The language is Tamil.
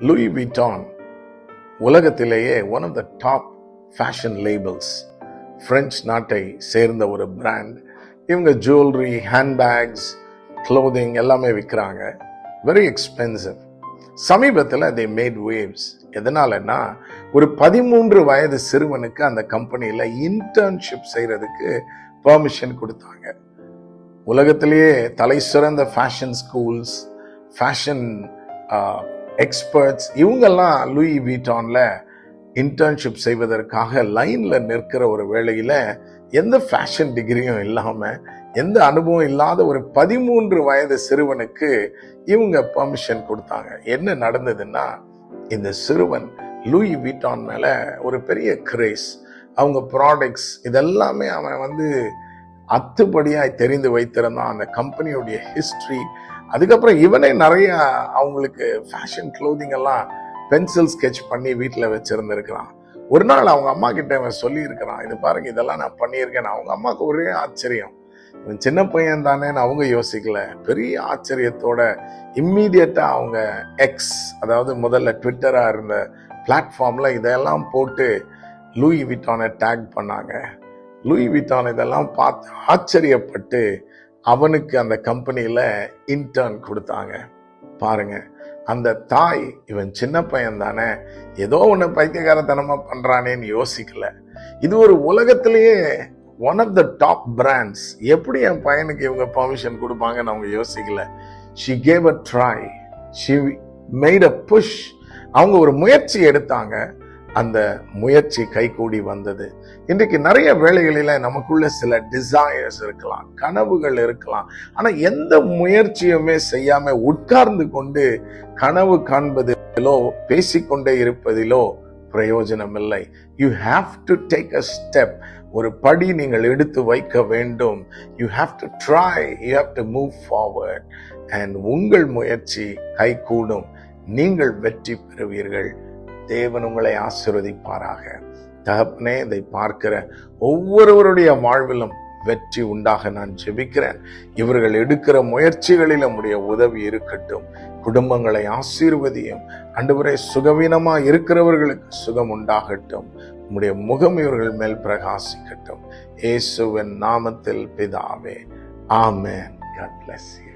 லூயி விட்டான் உலகத்திலேயே one of the top fashion labels French நாட்டை சேர்ந்த ஒரு பிராண்ட் இவங்க ஜுவல்லரி ஹேண்ட்பேக்ஸ் க்ளோதிங் எல்லாமே விற்கிறாங்க வெரி எக்ஸ்பென்சிவ் சமீபத்தில் தே மேட் வேவ்ஸ் எதனாலன்னா ஒரு பதிமூன்று வயது சிறுவனுக்கு அந்த கம்பெனியில் இன்டர்ன்ஷிப் செய்கிறதுக்கு பர்மிஷன் கொடுத்தாங்க. உலகத்திலேயே தலை சிறந்த ஃபேஷன் ஸ்கூல்ஸ் ஃபேஷன் எக்ஸ்பர்ட்ஸ் இவங்கெல்லாம் லூயி வீட்டானில் இன்டர்ன்ஷிப் செய்வதற்காக லைனில் நிற்கிற ஒரு வேலையில் எந்த ஃபேஷன் டிகிரியும் இல்லாமல் எந்த அனுபவம் இல்லாத ஒரு பதிமூன்று வயது சிறுவனுக்கு இவங்க பர்மிஷன் கொடுத்தாங்க. என்ன நடந்ததுன்னா இந்த சிறுவன் லூயி வீட்டான் மேலே ஒரு பெரிய கிரேஸ் அவங்க ப்ராடக்ட்ஸ் இதெல்லாமே அவன் வந்து அத்துப்படியாய் தெரிந்து வைத்திருந்தான் அந்த கம்பெனியுடைய ஹிஸ்ட்ரி அதுக்கப்புறம் இவனே நிறைய அவங்களுக்கு ஃபேஷன் க்ளோதிங் எல்லாம் பென்சில் ஸ்கெட்ச் பண்ணி வீட்டில் வச்சிருந்துருக்கிறான். ஒரு நாள் அவங்க அம்மா கிட்ட இவன் சொல்லியிருக்கிறான் இது பாருங்க இதெல்லாம் நான் பண்ணியிருக்கேன். அவங்க அம்மாவுக்கு ஒரே ஆச்சரியம். இவன் சின்ன பையன் தானேன்னு அவங்க யோசிக்கல. பெரிய ஆச்சரியத்தோட இம்மீடியட்டாக அவங்க எக்ஸ் அதாவது முதல்ல ட்விட்டராக இருந்த பிளாட்ஃபார்மில் இதெல்லாம் போட்டு லூயி விட்டானை டேக் பண்ணாங்க. லூயி விட்டான் இதெல்லாம் பார்த்து ஆச்சரியப்பட்டு அவனுக்கு அந்த கம்பெனியில் இன்டர்ன் கொடுத்தாங்க. பாருங்க அந்த தாய் இவன் சின்ன பையன் தானே ஏதோ ஒன்று பைத்தியகாரத்தனமாக பண்ணுறானேன்னு யோசிக்கல. இது ஒரு உலகத்திலேயே one of the top brands எப்படி என் பையனுக்கு இவங்க பர்மிஷன் கொடுப்பாங்கன்னு அவங்க யோசிக்கல. She gave a try she made a push அவங்க ஒரு முயற்சி எடுத்தாங்க. அந்த முயற்சி கைகூடி வந்தது. இன்றைக்கு நிறைய வேலைகளில் நமக்குள்ள சில டிசையர்ஸ் இருக்கலாம் கனவுகள் இருக்கலாம். ஆனால் எந்த முயற்சியுமே செய்யாம உட்கார்ந்து கொண்டு கனவு காண்பதிலோ பேசிக்கொண்டே இருப்பதிலோ பிரயோஜனம் இல்லை you have to take a step ஒரு படி நீங்கள் எடுத்து வைக்க வேண்டும். You have to try you have to move forward and உங்கள் முயற்சி கைகூடும். நீங்கள் வெற்றி பெறுவீர்கள். தேவன் உங்களை ஆசிர்வதிப்பாராக. தகப்பனே இதை பார்க்கிற ஒவ்வொருவருடைய வாழ்விலும் வெற்றி உண்டாக நான் ஜெபிக்கிறேன். இவர்கள் எடுக்கிற முயற்சிகளில் நம்முடைய உதவி இருக்கட்டும். குடும்பங்களை ஆசீர்வதியும். அன்றுவரை சுகவீனமா இருக்கிறவர்களுக்கு சுகம் உண்டாகட்டும். உம்முடைய முகம் இவர்கள் மேல் பிரகாசிக்கட்டும். இயேசுவின் நாமத்தில் பிதாவே. ஆமே God